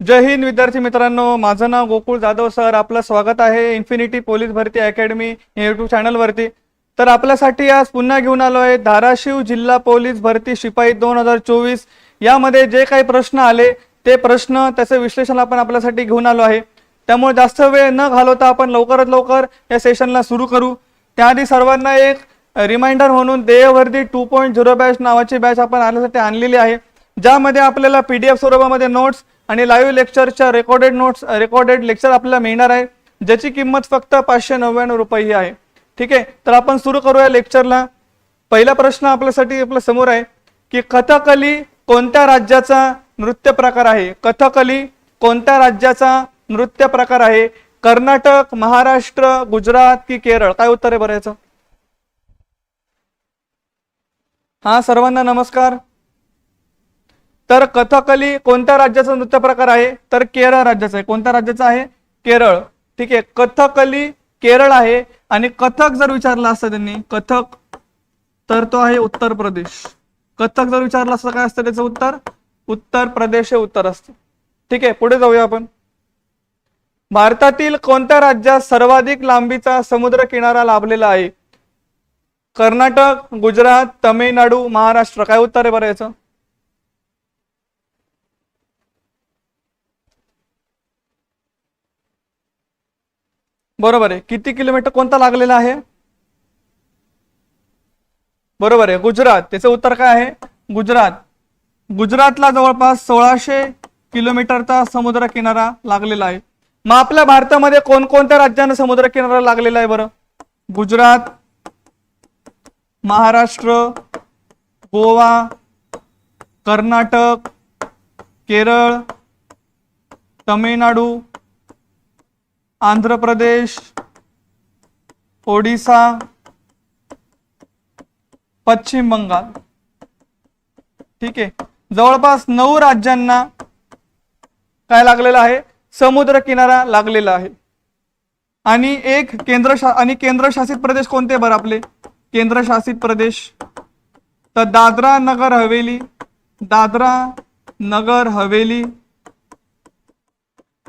जय हिंद विद्यार्थी मित्रांनो. माझं नाव गोकुळ जाधव सर. आपलं स्वागत आहे इन्फिनिटी पोलीस भरती अकॅडमी युट्यूब चॅनलवरती तर आपल्यासाठी आज पुन्हा घेऊन आलो आहे धाराशिव जिल्हा पोलीस भरती शिपाई दोन हजार चोवीस. यामध्ये जे काही प्रश्न आले ते प्रश्न त्याचं विश्लेषण आपण आपल्यासाठी घेऊन आलो आहे. त्यामुळे जास्त वेळ न घालवता आपण लवकरात लवकर या सेशनला सुरू करू. त्याआधी सर्वांना एक रिमाइंडर म्हणून देयवर्दी टू पॉईंट झिरो बॅच नावाची बॅच आपण आणण्यासाठी आणलेली आहे. ज्यामध्ये आपल्याला पी डी एफ स्वरूपामध्ये नोट्स आणि लाईव्ह लेक्चरच्या रेकॉर्डेड नोट्स रेकॉर्डेड लेक्चर आपल्याला मिळणार आहे. ज्याची किंमत फक्त पाचशे नव्याण्णव रुपये ही आहे. ठीक आहे? तर आपण सुरू करूया लेक्चरला पहिला प्रश्न आपल्यासाठी आपल्यासमोर आहे की कथकली कोणत्या राज्याचा नृत्य प्रकार आहे? कथकली कोणत्या राज्याचा नृत्य प्रकार आहे? कर्नाटक महाराष्ट्र गुजरात की केरळ? काय उत्तर आहे बरं याचं? हा सर्वांना नमस्कार. तर कथकली कोणत्या राज्याचा नृत्य प्रकार आहे? तर केरळ राज्याचा आहे. कोणत्या राज्याचा आहे? केरळ. ठीक आहे. कथकली केरळ आहे. आणि कथक जर विचारला असतं त्यांनी कथक तर तो आहे उत्तर प्रदेश. कथक जर विचारला असतं काय असतं त्याचं उत्तर? उत्तर प्रदेश हे उत्तर असतं. ठीक आहे. पुढे जाऊया आपण. भारतातील कोणत्या राज्यात सर्वाधिक लांबीचा समुद्र किनारा लाभलेला आहे? कर्नाटक गुजरात तमिळनाडू महाराष्ट्र. काय उत्तर आहे बरं याचं? बरोबर आहे. किती किलोमीटर कोणता लागलेला आहे? बरोबर आहे. गुजरात. त्याचं उत्तर काय आहे? गुजरात. गुजरातला जवळपास सोळाशे किलोमीटरचा समुद्र किनारा लागलेला आहे. मग आपल्या भारतामध्ये कोणकोणत्या राज्यांना समुद्र किनारा लागलेला आहे बरं? गुजरात महाराष्ट्र गोवा कर्नाटक केरळ तमिळनाडू आंध्र प्रदेश ओडिसा पश्चिम बंगाल. ठीक आहे. जवळपास नऊ राज्यांना काय लागलेलं आहे? समुद्र किनारा लागलेला आहे. आणि एक केंद्र शा आणि केंद्रशासित प्रदेश कोणते बरं आपले? केंद्रशासित प्रदेश. तर दादरा नगर हवेली दादरा नगर हवेली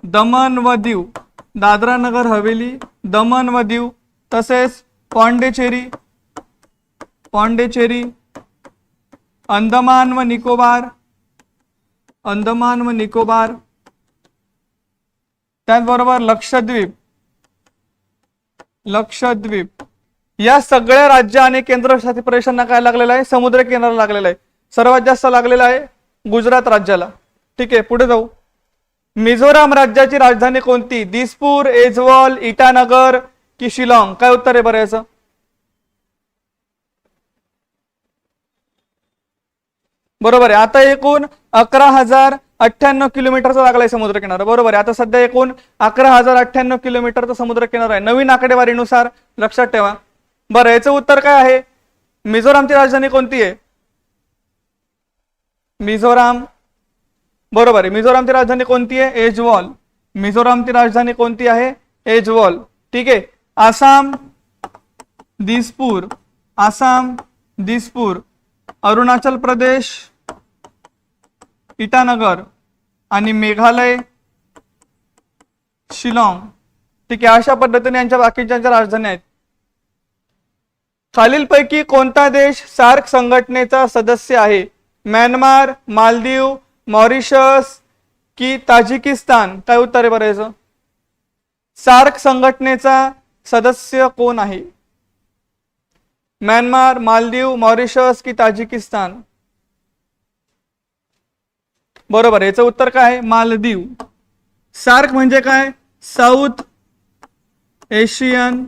दमन व दीव. दादरा नगर हवेली दमन व दीव तसेच पॉंडेचेरी पॉंडेचेरी अंदमान व निकोबार अंदमान व निकोबार. त्याचबरोबर लक्षद्वीप लक्षद्वीप. या सगळ्या राज्य आणि केंद्रशासित प्रदेशांना काय लागलेलं आहे? समुद्र किनारा लागलेला आहे. सर्वात जास्त लागलेला आहे गुजरात राज्याला. ठीक आहे पुढे जाऊ. मिझोराम राज्याची राजधानी कोणती? दिसपूर एजवॉल इटानगर की शिलाँग? काय उत्तर आहे बरं याचं? बरोबर आहे. आता एकूण अकरा हजार अठ्ठ्याण्णव किलोमीटरचा लागलाय समुद्र किनारा बरोबर आहे. आता सध्या एकूण अकरा हजार अठ्ठ्याण्णव किलोमीटरचा समुद्र किनारा आहे. नवीन आकडेवारीनुसार लक्षात ठेवा. बरं याचं उत्तर काय आहे? मिझोरामची राजधानी कोणती आहे? मिझोराम बरोबर आहे. मिझोरामची राजधानी कोणती आहे? एजवॉल. मिझोरामची राजधानी कोणती आहे? एजवॉल. ठीक आहे. आसाम दिसपूर. आसाम दिसपूर. अरुणाचल प्रदेश इटानगर आणि मेघालय शिलाँग. ठीक आहे. अशा पद्धतीने यांच्या बाकीच्या राजधानी आहेत. खालीलपैकी कोणता देश सार्क संघटनेचा सदस्य आहे? म्यानमार मालदीव मॉरिशस की ताजिकिस्तान? काय उत्तर आहे बरं याचं? सार्क संघटनेचा सदस्य कोण आहे? म्यानमार मालदीव मॉरिशस की ताजिकिस्तान? बरोबर याचं उत्तर काय आहे? मालदीव. सार्क म्हणजे काय? South Asian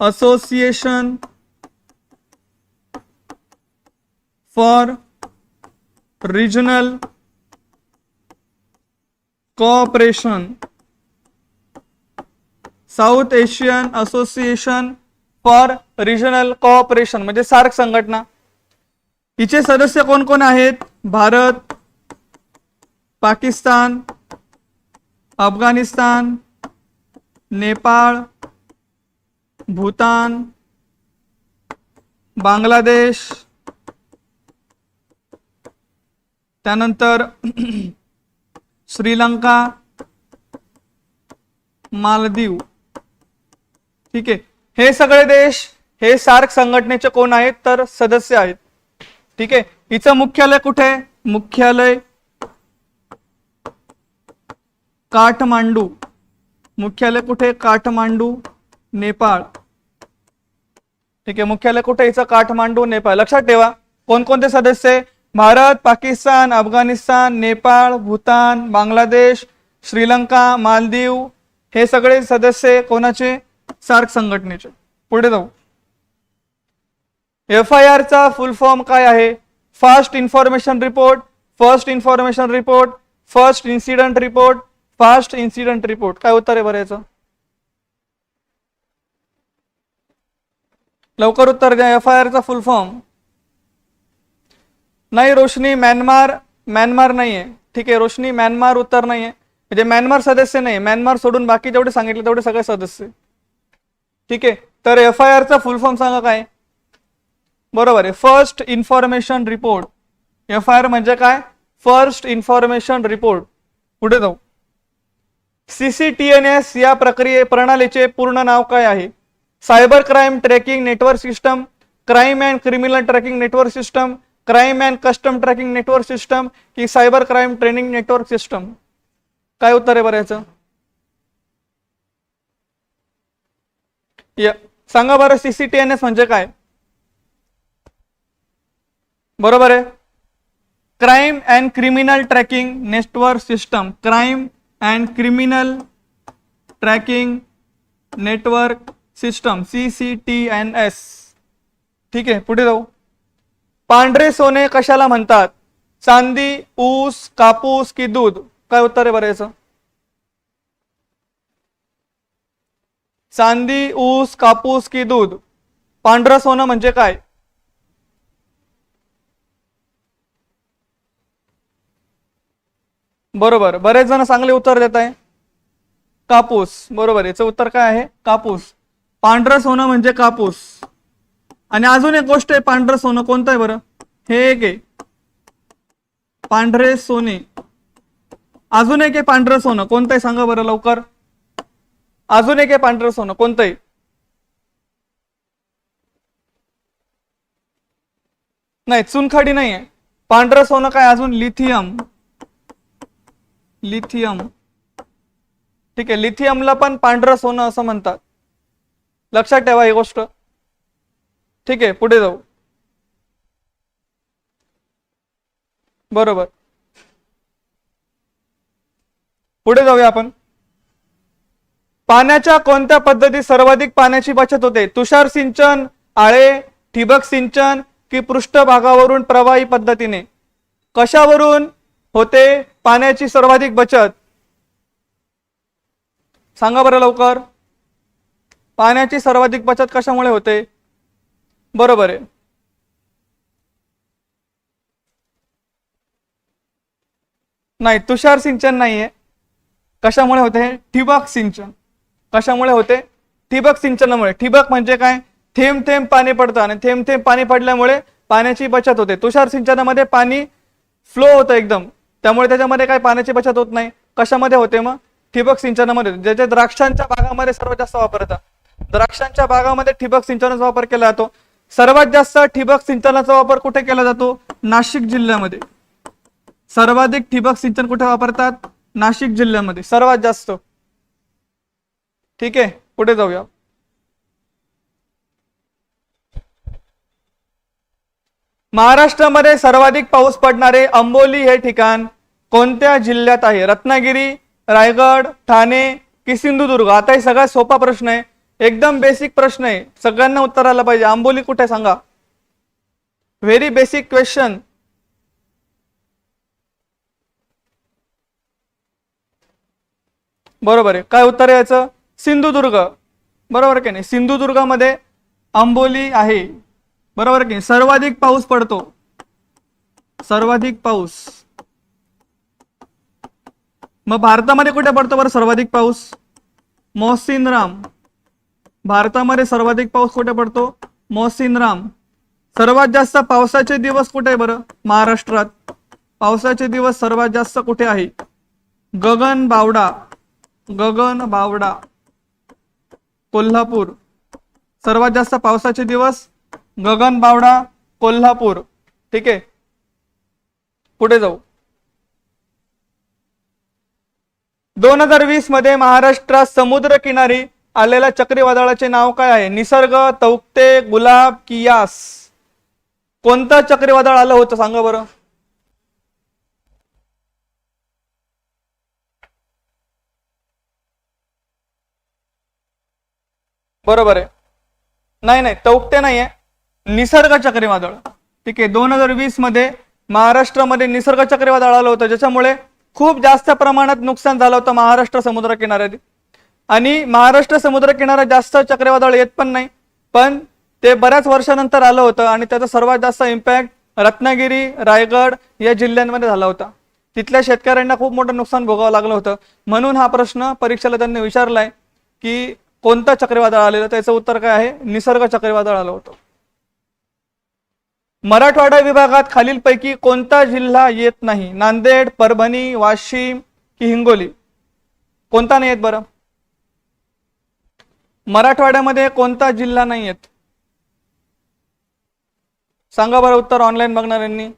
association for regional cooperation. South Asian association for regional cooperation म्हणजे सार्क संघटना. हिचे सदस्य कोण कोण आहेत? भारत पाकिस्तान अफगाणिस्तान नेपाळ भूतान बांगलादेश त्यानंतर श्रीलंका मालदीव. ठीक आहे. हे सगळे देश हे सार्क संघटनेचे कोण आहेत? तर सदस्य आहेत. ठीक आहे. हिचं मुख्यालय कुठे? मुख्यालय काठमांडू. मुख्यालय कुठे? काठमांडू नेपाळ. ठीक आहे. मुख्यालय कुठे? हिचं काठमांडू नेपाळ. लक्षात ठेवा. कोणकोणते सदस्य? भारत पाकिस्तान अफगाणिस्तान नेपाळ भूतान बांगलादेश श्रीलंका मालदीव हे सगळे सदस्य कोणाचे? सार्क संघटनेचे. पुढे जाऊ. एफ आय आरचा फुल फॉर्म काय आहे? Fast information report first information report first incident report fast incident report काय उत्तर आहे बरं याचं? लवकर उत्तर द्या. एफ आय आरचा फुल फॉर्म. नाही रोशनी म्यानमार म्यानमार नाही आहे ठीक आहे रोशनी म्यानमार उत्तर नाही आहे म्हणजे म्यानमार सदस्य नाही म्यानमार सोडून बाकी जेवढे सांगितले तेवढे सगळे सदस्य। ठीक आहे तर एफ आय आरचा फुल फॉर्म सांगा काय? बरोबर आहे first information report F I R म्हणजे काय? फर्स्ट इन्फॉर्मेशन रिपोर्ट पुढे जाऊ. सीसीटीएनएस या प्रक्रिये प्रणालीचे पूर्ण नाव काय आहे? Cyber crime tracking network system crime and criminal tracking network system crime and custom tracking network system की cyber crime training network system काय उत्तर आहे बरं याचं? या- सांगा बरं सीसीटीएनएस म्हणजे काय? बरोबर आहे? Crime and criminal tracking network system crime and criminal tracking network system C C T N S ठीक आहे? पुढे जाऊ. पांढरे सोने कशाला म्हणतात? चांदी ऊस कापूस की दूध? काय उत्तर आहे बरं याचं? चांदी ऊस कापूस की दूध? पांढरं सोनं म्हणजे काय? बरोबर. बरेच जण चांगले उत्तर देत आहे. कापूस. बरोबर. याचं उत्तर काय आहे? कापूस. पांढरं सोनं म्हणजे कापूस. आणि अजून एक गोष्ट आहे पांढरं सोनं कोणतं आहे बरं? हे एक आहे. पांढरे सोने. अजून एक आहे पांढरं सोनं. कोणतं आहे सांगा बरं लवकर? अजून एक आहे पांढरं सोनं. कोणतं आहे नाही चुनखडी नाही आहे पांढरं सोनं काय? अजून लिथियम. लिथियम. ठीक आहे लिथियमला पण पांढरं सोनं असं म्हणतात. लक्षात ठेवा ही गोष्ट. ठीक आहे पुढे जाऊ. बरोबर. पुढे जाऊया आपण. पाण्याच्या कोणत्या पद्धतीत सर्वाधिक पाण्याची बचत होते? तुषार सिंचन आळे ठिबक सिंचन की पृष्ठभागावरून प्रवाही पद्धतीने? कशावरून होते पाण्याची सर्वाधिक बचत? सांगा बरं लवकर. पाण्याची सर्वाधिक बचत कशामुळे होते? बरोबर आहे. नाही तुषार सिंचन नाहीये. कशामुळे होते ठिबक सिंचन. कशामुळे होते? ठिबक सिंचनामुळे. ठिबक म्हणजे काय? थेंब थेंब पाणी पडतं आणि थेंब थेंब पाणी पडल्यामुळे पाण्याची बचत होते. तुषार सिंचनामध्ये पाणी फ्लो होतं एकदम. त्यामुळे त्याच्यामध्ये काय? पाण्याची बचत होत नाही. कशामध्ये होते मग? ठिबक सिंचनामध्ये. ज्याचे ज्याच्या द्राक्षांच्या बागामध्ये सर्वात जास्त वापरतात द्राक्षांच्या बागामध्ये ठिबक सिंचनाचा वापर केला जातो. सर्वात जास्त ठिबक सिंचनाचा वापर कुठे केला जातो? नाशिक जिल्ह्यामध्ये. सर्वाधिक ठिबक सिंचन कुठे वापरतात? नाशिक जिल्ह्यामध्ये. सर्वात जास्त. ठीक आहे पुढे जाऊया. महाराष्ट्रामध्ये सर्वाधिक पाऊस पडणारे अंबोली हे ठिकाण कोणत्या जिल्ह्यात आहे? रत्नागिरी रायगड ठाणे की सिंधुदुर्ग आता हे सगळ्यात सोपा प्रश्न आहे. एकदम बेसिक प्रश्न आहे. सगळ्यांना उत्तर आलं पाहिजे. आंबोली कुठे सांगा. व्हेरी बेसिक क्वेश्चन बरोबर आहे. काय उत्तर यायचं? याचं सिंधुदुर्ग. बरोबर की नाही? सिंधुदुर्गामध्ये आंबोली आहे. बरोबर की नाही? सर्वाधिक पाऊस पडतो. सर्वाधिक पाऊस. मग भारतामध्ये कुठे पडतो बरं सर्वाधिक पाऊस? मोहसिन राम भारतामध्ये सर्वाधिक पाऊस कुठे पडतो? मोहसिनराम सर्वात जास्त पावसाचे दिवस कुठे बरं? महाराष्ट्रात. पावसाचे दिवस सर्वात जास्त कुठे आहे? गगन बावडा. गगन बावडा. कोल्हापूर. सर्वात जास्त पावसाचे दिवस? गगन बावडा कोल्हापूर. ठीक आहे? पुढे जाऊ? दोन हजार वीसमध्ये महाराष्ट्रात समुद्र किनारी आलेल्या चक्रीवादळाचे नाव काय आहे? निसर्ग तौक्ते गुलाब कियास कोणतं चक्रीवादळ आलं होतं? सांगा बरं. बरोबर आहे. नाही नाही तौक्ते नाही आहे निसर्ग चक्रीवादळ. ठीक आहे दोन हजार वीसमध्ये महाराष्ट्रामध्ये निसर्ग चक्रीवादळ आलं होतं ज्याच्यामुळे खूप जास्त प्रमाणात नुकसान झालं होतं महाराष्ट्र समुद्र किनाऱ्यात. आणि महाराष्ट्र समुद्र किनारा जास्त चक्रीवादळ येत पण नाही. पण ते बऱ्याच वर्षानंतर आलं होतं आणि त्याचा सर्वात जास्त इम्पॅक्ट रत्नागिरी रायगड या जिल्ह्यांमध्ये झाला होता. तिथल्या शेतकऱ्यांना खूप मोठं नुकसान भोगावं लागलं होतं. म्हणून हा प्रश्न परीक्षेला त्यांनी विचारलाय की कोणतं चक्रीवादळ आलेलं? त्याचं उत्तर काय आहे? निसर्ग चक्रीवादळ आलं होतं. मराठवाडा विभागात खालीलपैकी कोणता जिल्हा येत नाही? नांदेड परभणी वाशिम की हिंगोली? कोणता नाही येत बरं? मराठवाड्यामध्ये कोणता जिल्हा नाही आहेत सांगा बरं उत्तर ऑनलाईन बघणाऱ्यांनी.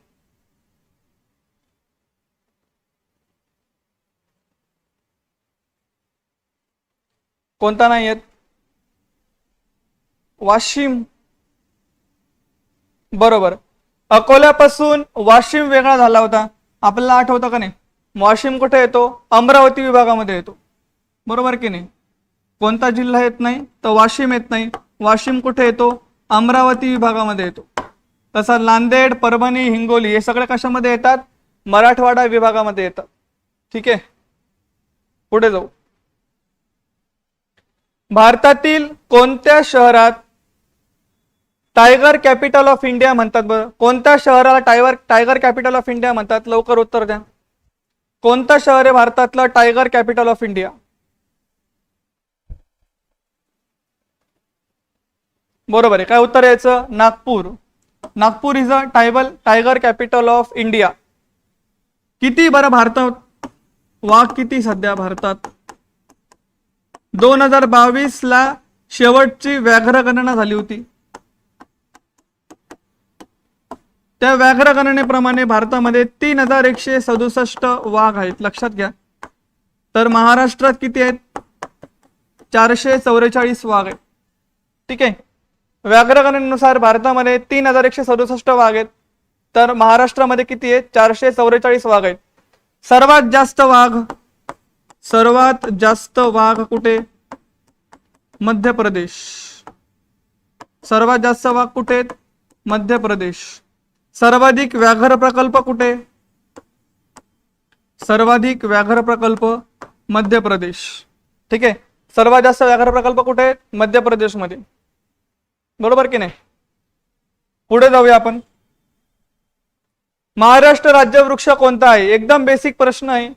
कोणता नाही येत वाशिम. बरोबर. अकोल्यापासून वाशिम वेगळा झाला होता. आपल्याला आठवतं का नाही? वाशिम कुठे येतो? अमरावती विभागामध्ये येतो. बरोबर की नाही? कोणता जिल्हा येत नाही तर वाशिम येत नाही. वाशिम कुठे येतो? अमरावती विभागामध्ये येतो. तसा नांदेड परभणी हिंगोली हे सगळे कशामध्ये येतात? मराठवाडा विभागामध्ये येतात. ठीक आहे? पुढे जाऊ. भारतातील कोणत्या शहरात टायगर कॅपिटल ऑफ इंडिया म्हणतात बरं? कोणत्या शहराला tiger tiger capital of India म्हणतात? लवकर उत्तर द्या. कोणतं शहर आहे भारतातलं टायगर कॅपिटल ऑफ इंडिया बरोबर आहे. काय उत्तर यायचं? Nagpur. Nagpur is a tybal tiger capital of India किती बरं भारतात? वाघ किती सध्या भारतात? दोन हजार बावीस ला शेवटची व्याघ्र गणना झाली होती. त्या व्याघ्र गणनेप्रमाणे भारतामध्ये तीन हजार एकशे सदुसष्ट वाघ आहेत. लक्षात घ्या. तर महाराष्ट्रात किती आहेत? चारशे चौवेचाळीस वाघ आहेत. ठीक आहे? व्याघ्रगणनेनुसार भारतामध्ये तीन हजार एकशे सदुसष्ट वाघ आहेत तर महाराष्ट्रामध्ये किती आहेत? चारशे चौवेचाळीस वाघ आहेत सर्वात जास्त वाघ सर्वात जास्त वाघ कुठे? मध्य प्रदेश सर्वात जास्त वाघ कुठे आहेत? मध्य प्रदेश सर्वाधिक व्याघ्र प्रकल्प कुठे? सर्वाधिक व्याघ्र प्रकल्प मध्य प्रदेश ठीक आहे? सर्वात जास्त व्याघ्र प्रकल्प कुठे आहेत? मध्य प्रदेशमध्ये बरोबर की नाही? पुढे जाऊया आपण. महाराष्ट्र राज्य वृक्ष कोणता आहे? एकदम बेसिक प्रश्न आहे.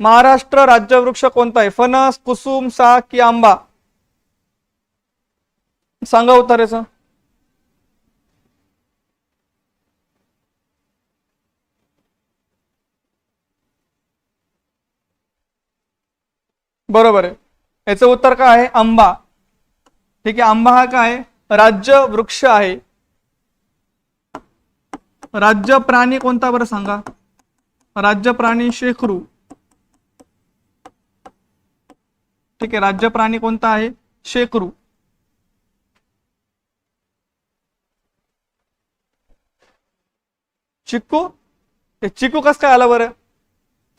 महाराष्ट्र राज्य वृक्ष कोणता आहे? फणस कुसुम सा की आंबा? सांगा उत्तराचं. बरोबर आहे. याचं उत्तर काय आहे? आंबा. ठीक आहे आंबा हा काय आहे? राज्य वृक्ष आहे. राज्य प्राणी कोणता बरं सांगा? राज्य प्राणी शेखरू. ठीक आहे राज्य प्राणी कोणता आहे? शेकरू चिक्कू? चिकू कस काय आलं बरं?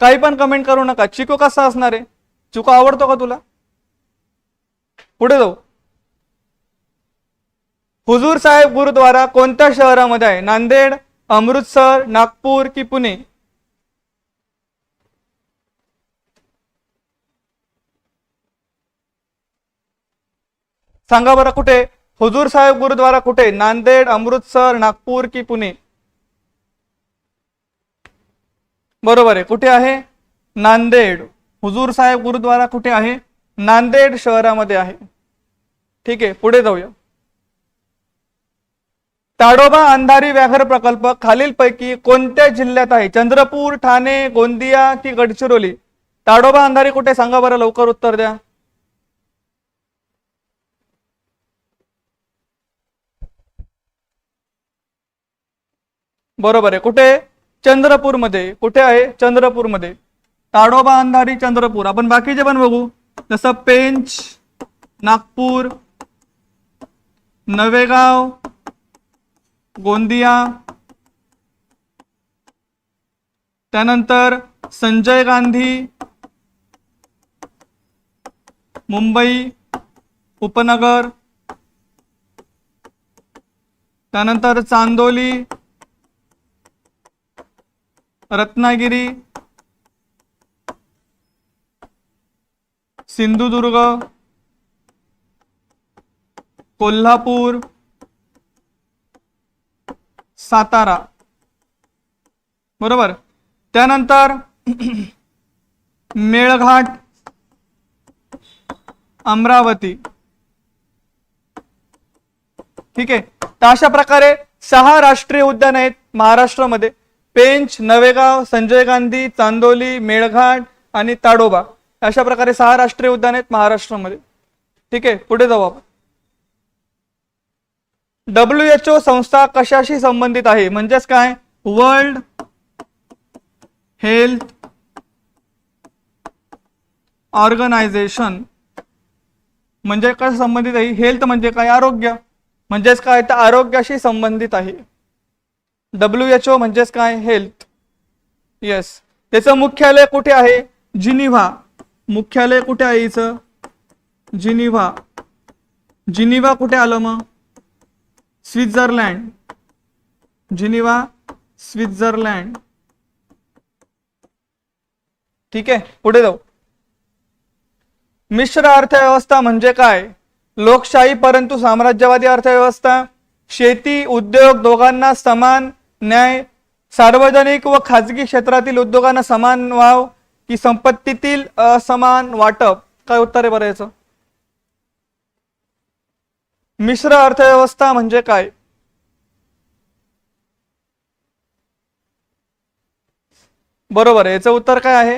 काही पण कमेंट करू नका. चिकू कसा असणार आहे? चिकू आवडतो का तुला? पुढे जाऊ. हुजूर साहेब गुरुद्वारा कोणत्या शहरामध्ये आहे? नांदेड अमृतसर नागपूर की पुणे? सांगा बरं कुठे? हुजूर साहेब गुरुद्वारा कुठे? नांदेड अमृतसर नागपूर की पुणे? बरोबर आहे. कुठे आहे? नांदेड. हुजूर साहेब गुरुद्वारा कुठे आहे? नांदेड शहरामध्ये आहे. ठीक आहे. पुढे जाऊया. ताडोबा अंधारी व्याघ्र प्रकल्प खालीलपैकी कोणत्या जिल्ह्यात आहे? चंद्रपूर ठाणे गोंदिया की गडचिरोली? ताडोबा अंधारी कुठे? सांगा बरं लवकर उत्तर द्या. बरोबर आहे. कुठे? चंद्रपूरमध्ये. कुठे आहे? चंद्रपूरमध्ये. ताडोबा अंधारी चंद्रपूर. आपण बाकीचे पण बघू. जसं पेंच नागपूर नवेगाव गोंदिया. त्यानंतर संजय गांधी. मुंबई उपनगर. त्यानंतर चांदोली. रत्नागिरी. सिंधुदुर्ग. कोल्हापूर. सातारा. बरोबर? त्यानंतर मेळघाट अमरावती. ठीक आहे? तर अशा प्रकारे सहा राष्ट्रीय उद्यान आहेत महाराष्ट्रामध्ये. पेंच नवेगाव संजय गांधी चांदोली मेळघाट आणि ताडोबा. अशा प्रकारे सहा राष्ट्रीय उद्यान आहेत महाराष्ट्रामध्ये. ठीक आहे? पुढे जाऊ आपण. डब्ल्यू एच ओ संस्था कशाशी संबंधित आहे? म्हणजेच काय? World health organisation. म्हणजे काय संबंधित आहे? हेल्थ म्हणजे काय? आरोग्य. म्हणजेच काय? तर आरोग्याशी संबंधित आहे. डब्ल्यू एच ओ म्हणजेच काय? हेल्थ. येस त्याचं मुख्यालय कुठे आहे? जिनिव्हा. मुख्यालय कुठे आहे हिचं? जिनिव्हा. जिनिव्हा कुठे आलं मग? स्वित्झर्लंड. Geneva Switzerland. ठीक आहे पुढे जाऊ. मिश्र अर्थव्यवस्था म्हणजे काय? लोकशाही परंतु साम्राज्यवादी अर्थव्यवस्था. शेती उद्योग दोघांना समान न्याय. सार्वजनिक व खाजगी क्षेत्रातील उद्योगांना समान वाव. की संपत्तीतील असमान वाटप. काय उत्तर आहे बरं याचं? मिश्र अर्थव्यवस्था म्हणजे काय? बरोबर आहे याचं उत्तर काय आहे?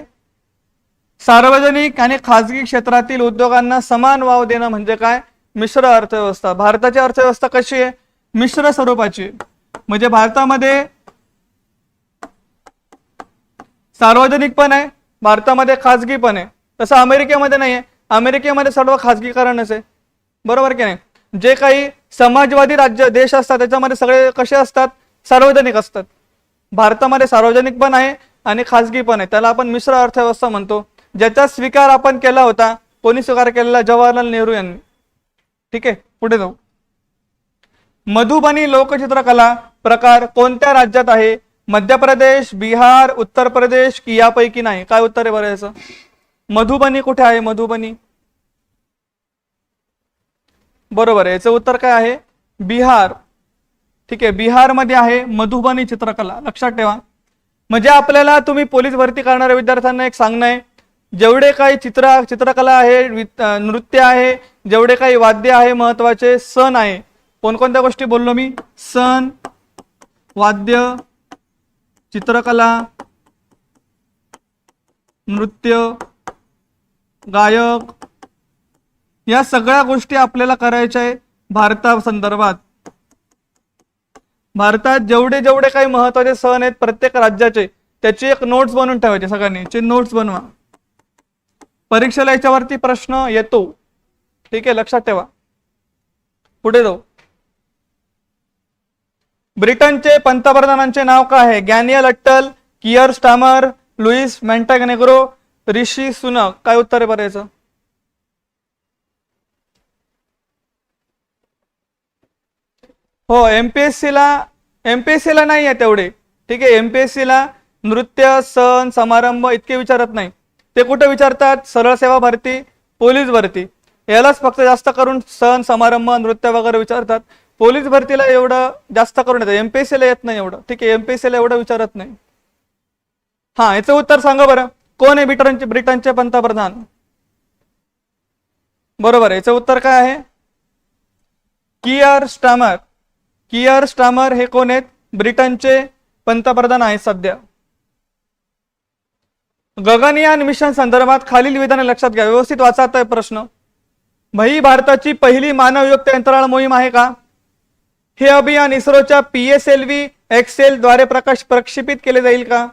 सार्वजनिक आणि खाजगी क्षेत्रातील उद्योगांना समान वाव देणं म्हणजे काय? मिश्र अर्थव्यवस्था. भारताची अर्थव्यवस्था कशी आहे? मिश्र स्वरूपाची. म्हणजे भारतामध्ये सार्वजनिक पण आहे भारतामध्ये खाजगी पण आहे. तसं अमेरिकेमध्ये नाही आहे अमेरिकेमध्ये सर्व खाजगीकरणच आहे. बरोबर की नाही? जे काही समाजवादी राज्य देश असतात त्याच्यामध्ये सगळे कसे असतात? सार्वजनिक असतात. भारतामध्ये सार्वजनिक पण आहे आणि खाजगी पण आहे. त्याला आपण मिश्र अर्थव्यवस्था म्हणतो. ज्याचा स्वीकार आपण केला होता कोणी स्वीकार केलेला? जवाहरलाल नेहरू यांनी. ठीक आहे पुढे जाऊ. मधुबनी लोकचित्रकला प्रकार कोणत्या राज्यात आहे? मध्य प्रदेश बिहार उत्तर प्रदेश की यापैकी नाही? काय उत्तर आहे बरं याचं? मधुबनी कुठे आहे? मधुबनी. बरोबर आहे. याचं उत्तर काय आहे? बिहार. ठीक आहे. बिहारमध्ये आहे मधुबनी चित्रकला. लक्षात ठेवा. म्हणजे आपल्याला तुम्ही पोलीस भरती करणाऱ्या विद्यार्थ्यांना एक सांगणं आहे. जेवढे काही चित्र चित्रकला आहे नृत्य आहे जेवढे काही वाद्य आहे महत्त्वाचे सण आहे. कोणकोणत्या गोष्टी बोललो मी? सण वाद्य चित्रकला नृत्य गायक या सगळ्या गोष्टी आपल्याला करायच्या आहे भारता संदर्भात भारतात जेवढे जेवढे काही महत्त्वाचे सण आहेत प्रत्येक राज्याचे त्याची एक नोट्स बनवून ठेवायचे सगळ्यांनी. चे नोट्स बनवा. परीक्षेला याच्यावरती प्रश्न येतो. ठीक आहे लक्षात ठेवा. पुढे जाऊ. ब्रिटनचे पंतप्रधानांचे नाव काय आहे? Gabriel Attal Keir Starmer Luis Montenegro Rishi Sunak. काय उत्तर आहे बरं याचं हो एम पी एस सीला नाही आहे तेवढे ठीक आहे एमपीएससी ला नृत्य सण समारंभ इतके विचारत नाही. ते कुठं विचारतात? सरळ सेवा भरती पोलीस भरती. यालाच फक्त जास्त करून सण समारंभ नृत्य वगैरे विचारतात. पोलीस भरतीला एवढं जास्त करून येतं. एमपीएससी ला येत नाही एवढं. ठीक आहे एमपीएससी ला एवढं विचारत नाही. हा याचं उत्तर सांगा बरं. कोण आहे ब्रिटनचे ब्रिटनचे पंतप्रधान? बरोबर याचं उत्तर काय आहे? कियर स्टामर. कियर स्टामर हे कोण आहेत? ब्रिटनचे पंतप्रधान आहेत सध्या. गगनयान मिशन संदर्भात खालील विधाने लक्षात घ्या. व्यवस्थित वाचात आहे प्रश्न. भई भारताची पहिली मानवयुक्त अंतराळ मोहीम आहे का? हे अभियान इस्रोच्या P S L V XL द्वारे प्रकाश प्रक्षेपित केले जाईल का?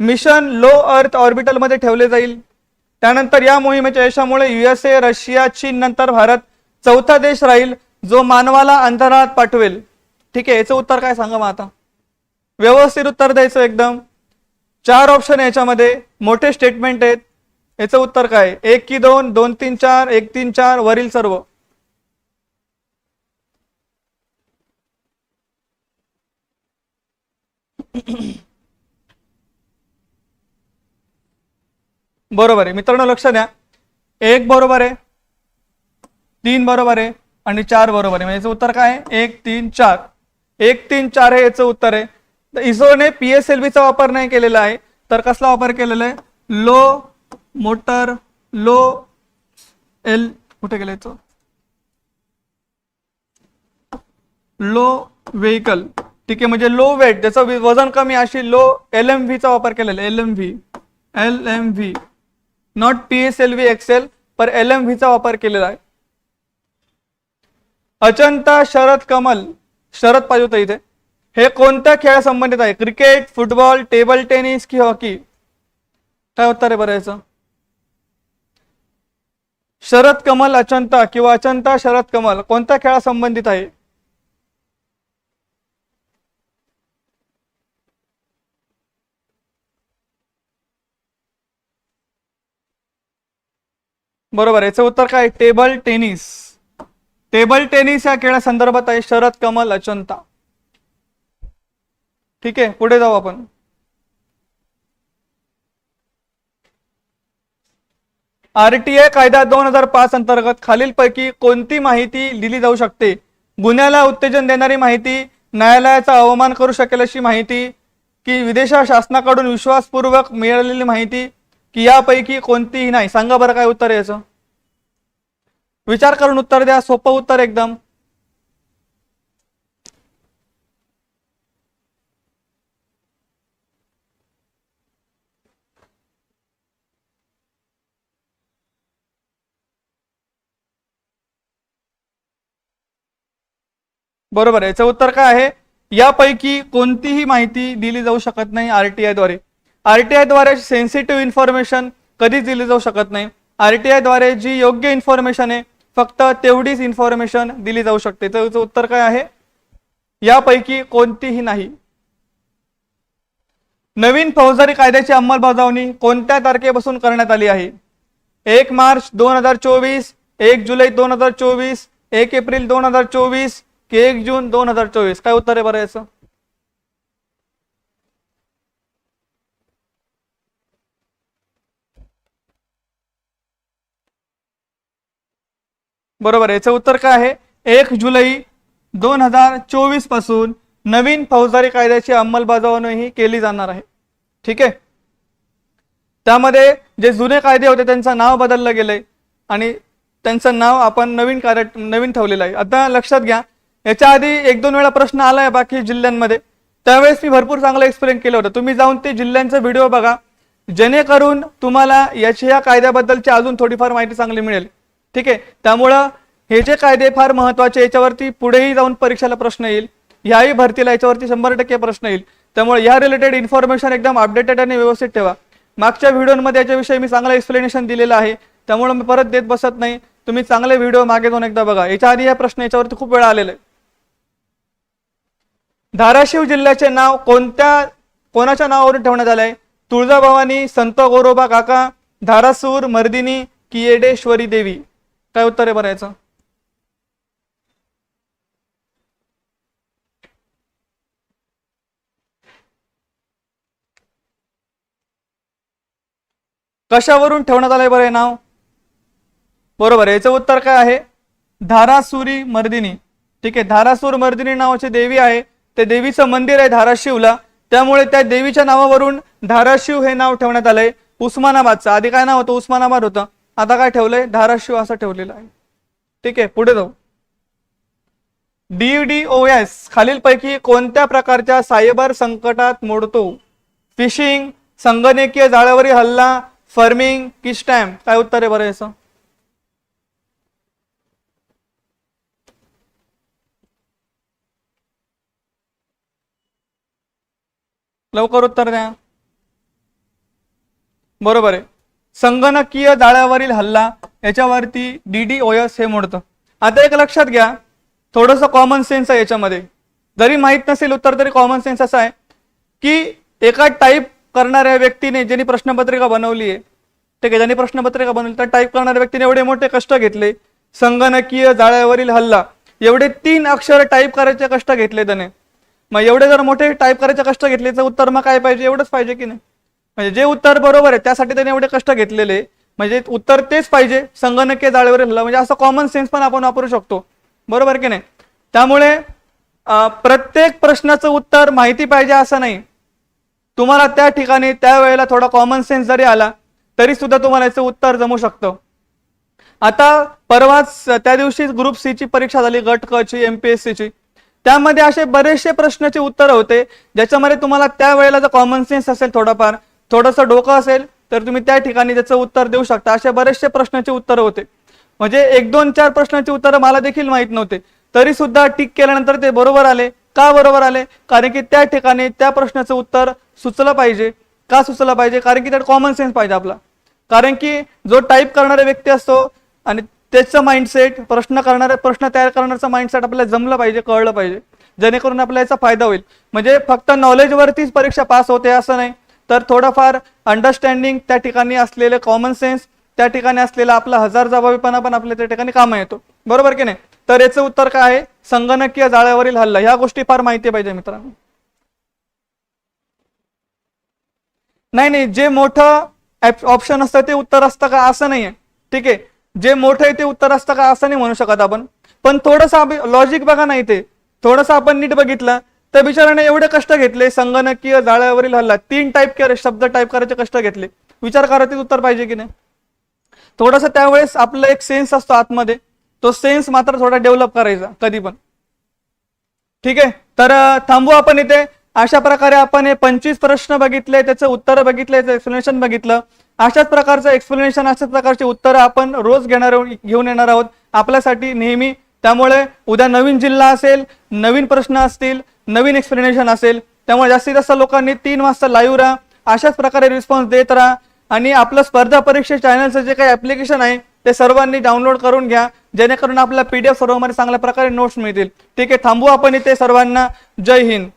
मिशन लो अर्थ ऑर्बिटलमध्ये ठेवले जाईल. त्यानंतर या मोहिमेच्या यशामुळे युएसए रशिया चीन नंतर भारत चौथा देश राहील जो मानवाला अंतराळात पाठवेल. ठीक आहे याचं उत्तर काय सांगा मग आता? व्यवस्थित उत्तर द्यायचं एकदम. चार ऑप्शन याच्यामध्ये. मोठे स्टेटमेंट आहेत. याचं उत्तर काय? एक की दोन दोन तीन चार एक तीन चार वरील सर्व. बरोबर आहे. मित्रांनो लक्ष द्या. एक बरोबर आहे. तीन बरोबर आहे. आणि चार बरोबर आहे. म्हणजे याचं उत्तर काय आहे? एक तीन चार. एक तीन चार हे याचं उत्तर आहे. तर इस्रोने पी चा वापर नाही केलेला आहे. तर कसला वापर केलेला आहे? लो मोटर लो एल कुठे गेलं याचं? लो व्हेकल ठीक आहे म्हणजे लो वेट ज्याचं वजन कमी अशी लो एल एम चा वापर केलेला L M V L M V not P S L V XL per L M चा वापर केलेला आहे. अचंता शरद कमल. शरद पाहिजे होतं इथे. हे कोणत्या खेळा संबंधित आहे? क्रिकेट फुटबॉल टेबल टेनिस की हॉकी? काय उत्तर रे बरं याचं? शरद कमल अचंता किंवा अचंता शरद कमल कोणत्या खेळा संबंधित आहे? बरोबर याचं उत्तर काय? Table tennis. टेबल टेनिस या खेळासंदर्भात आहे शरद कमल अचंता ठीक आहे पुढे जाऊ आपण. आरटीआय कायदा दोन हजार पाच अंतर्गत खालीलपैकी कोणती माहिती दिली जाऊ शकते? गुन्ह्याला उत्तेजन देणारी माहिती न्यायालयाचा अवमान करू शकेल अशी माहिती की विदेशा शासनाकडून विश्वासपूर्वक मिळालेली माहिती की यापैकी कोणतीही नाही. सांगा बरं काय उत्तर याचं. विचार करून उत्तर द्या सोपं उत्तर एकदम. बरोबर आहे. याचं उत्तर काय आहे? यापैकी कोणतीही माहिती दिली जाऊ शकत नाही आरटीआयद्वारे. आरटीआयद्वारे सेन्सिटिव्ह इन्फॉर्मेशन कधीच दिली जाऊ शकत नाही. आरटीआयद्वारे जी योग्य इन्फॉर्मेशन आहे फक्त तेवढीच इन्फॉर्मेशन दिली जाऊ शकते. त्याचं उत्तर काय आहे? यापैकी कोणतीही नाही. नवीन फौजदारी कायद्याची अंमलबजावणी कोणत्या तारखेपासून करण्यात आली आहे? एक मार्च दोन हजार चोवीस एक जुलै दोन हजार चोवीस एक एप्रिल दोन हजार चोवीस की एक जून दोन हजार चोवीस? काय उत्तर आहे बरं याचं? बरोबर याचं उत्तर काय आहे? एक जुलै दोन हजार चोवीसपासून नवीन फौजदारी कायद्याची अंमलबजावणी केली जाणार आहे. ठीक आहे? त्यामध्ये जे जुने कायदे होते त्यांचं नाव बदललं गेलंय. आणि त्यांचं नाव आपण नवीन कार्य नवीन ठेवलेलं आहे. आता लक्षात घ्या याच्या आधी एक दोन वेळा प्रश्न आलाय बाकी जिल्ह्यांमध्ये. त्यावेळेस मी भरपूर चांगलं एक्सप्लेन केलं होतं. तुम्ही जाऊन ते जिल्ह्यांचा व्हिडिओ बघा. जेणेकरून तुम्हाला याची या कायद्याबद्दलची अजून थोडीफार माहिती चांगली मिळेल. ठीक आहे? त्यामुळं हे जे कायदे फार महत्त्वाचे याच्यावरती पुढेही जाऊन परीक्षेला प्रश्न येईल. ह्याही भरतीला याच्यावरती शंभर टक्के प्रश्न येईल. त्यामुळे या रिलेटेड इन्फॉर्मेशन एकदम अपडेटेड आणि व्यवस्थित ठेवा. मागच्या व्हिडिओमध्ये याच्याविषयी मी चांगलं एक्सप्लेनेशन दिलेलं आहे. त्यामुळे मी परत देत बसत नाही. तुम्ही चांगले व्हिडिओ मागे जाऊन एकदा बघा. याच्या आधी हा प्रश्न याच्यावरती खूप वेळा आलेला आहे. धाराशिव जिल्ह्याचे नाव कोणत्या कोणाच्या नावावरून ठेवण्यात आलंय तुळजाभवानी संत गोरोबा काका धारासूर मर्दिनी कियेडेश्वरी देवी. काय उत्तर आहे बरं याचं? कशावरून ठेवण्यात आलंय बरं हे नाव? बरोबर आहे याचं उत्तर काय आहे? धारासुरी मर्दिनी. ठीक आहे धारासूर मर्दिनी नावाची देवी आहे. ते देवीचं मंदिर आहे धाराशिवला. त्यामुळे त्या देवीच्या नावावरून धाराशिव हे नाव ठेवण्यात आलंय. उस्मानाबादचं. आधी काय नाव होतं? उस्मानाबाद होतं. आता काय ठेवलंय? धाराशिव असं ठेवलेलं आहे. ठीक आहे पुढे जाऊ. डीडीओएस खालीलपैकी कोणत्या प्रकारच्या सायबर संकटात मोडतो? फिशिंग संगणकीय जाळ्यावरील हल्ला फर्मिंग की स्टॅम्प? काय उत्तर आहे बरं याचं? लवकर उत्तर द्या. बरोबर आहे. संगणकीय जाळ्यावरील हल्ला याच्यावरती डी डी ओ एस हे मोडतं. आता एक लक्षात घ्या थोडंसं कॉमन सेन्स आहे याच्यामध्ये. जरी माहीत नसेल उत्तर तरी कॉमन सेन्स असा आहे की एका टाईप करणाऱ्या व्यक्तीने ज्यांनी प्रश्नपत्रिका बनवली आहे ठीक आहे ज्यांनी प्रश्नपत्रिका बनवली तर टाईप करणाऱ्या व्यक्तीने एवढे मोठे कष्ट घेतले संगणकीय जाळ्यावरील हल्ला एवढे तीन अक्षर टाईप करायचे कष्ट घेतले त्याने. मग एवढे जर मोठे टाईप करायचे कष्ट घेतले तर उत्तर मग काय पाहिजे? एवढंच पाहिजे की नाही? म्हणजे जे उत्तर बरोबर आहे त्यासाठी त्याने एवढे कष्ट घेतलेले. म्हणजे उत्तर तेच पाहिजे संगणकीय जाळेवर हल्ला. म्हणजे असं कॉमन सेन्स पण आपण वापरू शकतो. बरोबर की नाही? त्यामुळे प्रत्येक प्रश्नाचं उत्तर माहिती पाहिजे असं नाही. तुम्हाला त्या ठिकाणी त्यावेळेला थोडा कॉमन सेन्स जरी आला तरी सुद्धा तुम्हाला याचं उत्तर जमू शकतं. आता परवाच त्या दिवशी ग्रुप सी ची परीक्षा झाली गट क ची एमपीएससी ची. त्यामध्ये असे बरेचसे प्रश्नाचे उत्तर होते ज्याच्यामध्ये तुम्हाला त्यावेळेला जर कॉमन सेन्स असेल थोडाफार थोडंसं डोकं असेल तर तुम्ही त्या ठिकाणी त्याचं उत्तर देऊ शकता. असे बरेचसे प्रश्नाचे उत्तर होते. म्हणजे एक दोन चार प्रश्नाचे उत्तरं मला देखील माहीत नव्हते. तरी सुद्धा टिक केल्यानंतर ते बरोबर आले. का बरोबर आले? कारण की त्या ठिकाणी त्या प्रश्नाचं उत्तर सुचलं पाहिजे. का सुचलं पाहिजे? कारण की त्यात कॉमन सेन्स पाहिजे आपला. कारण की जो टाईप करणारा व्यक्ती असतो आणि त्याचं माइंडसेट प्रश्न करणारे प्रश्न तयार करण्याचं माइंडसेट आपल्याला जमलं पाहिजे कळलं पाहिजे. जेणेकरून आपल्याला याचा फायदा होईल. म्हणजे फक्त नॉलेजवरतीच परीक्षा पास होते असं नाही. तर थोडंफार अंडरस्टँडिंग त्या ठिकाणी असलेले कॉमन सेन्स त्या ठिकाणी असलेला आपला हजार जबाबीपणा पण आपल्या त्या ठिकाणी कामा येतो. बरोबर की नाही? तर याचं उत्तर काय आहे? संगणकीय जाळ्यावरील हल्ला. ह्या गोष्टी फार माहिती पाहिजे मित्रांनो. नाही नाही जे मोठं ऑप्शन असतं ते उत्तर असतं का? असं नाहीये. ठीक आहे? जे मोठं आहे ते उत्तर असतं का? असं नाही म्हणू शकत आपण. पण थोडंसं लॉजिक बघा नाही ते थोडंसं आपण नीट बघितलं. तर बिचाराने एवढे कष्ट घेतले संगणकीय जाळ्यावरील हल्ला तीन टाईप केले शब्द टाईप करायचे कष्ट घेतले. विचार करायचे उत्तर पाहिजे की नाही? थोडासा त्यावेळेस आपला एक सेन्स असतो आतमध्ये. तो सेन्स मात्र थोडा डेव्हलप करायचा कधी पण. ठीक आहे? तर थांबू आपण इथे. अशा प्रकारे आपण हे पंचवीस प्रश्न बघितले त्याचं उत्तर बघितले एक्सप्लेनेशन बघितलं. अशाच प्रकारचं एक्सप्लेनेशन अशाच प्रकारचे उत्तर आपण रोज घेणार घेऊन येणार आहोत आपल्यासाठी नेहमी. त्यामुळे उद्या नवीन जिल्हा असेल नवीन प्रश्न असतील नवीन एक्सप्लेनेशन असेल त्यामुळे जास्तीत जास्त लोकांनी तीन वाजता लाईव्ह राहा अशाच प्रकारे रिस्पॉन्स देत राहा आणि आपलं स्पर्धा परीक्षा चॅनलचं जे काही ऍप्लिकेशन आहे ते सर्वांनी डाउनलोड करून घ्या. जेणेकरून आपल्या पीडीएफ स्वरूपामध्ये चांगल्या प्रकारे नोट्स मिळतील. ठीक आहे थांबू आपण इथे सर्वांना. जय हिंद.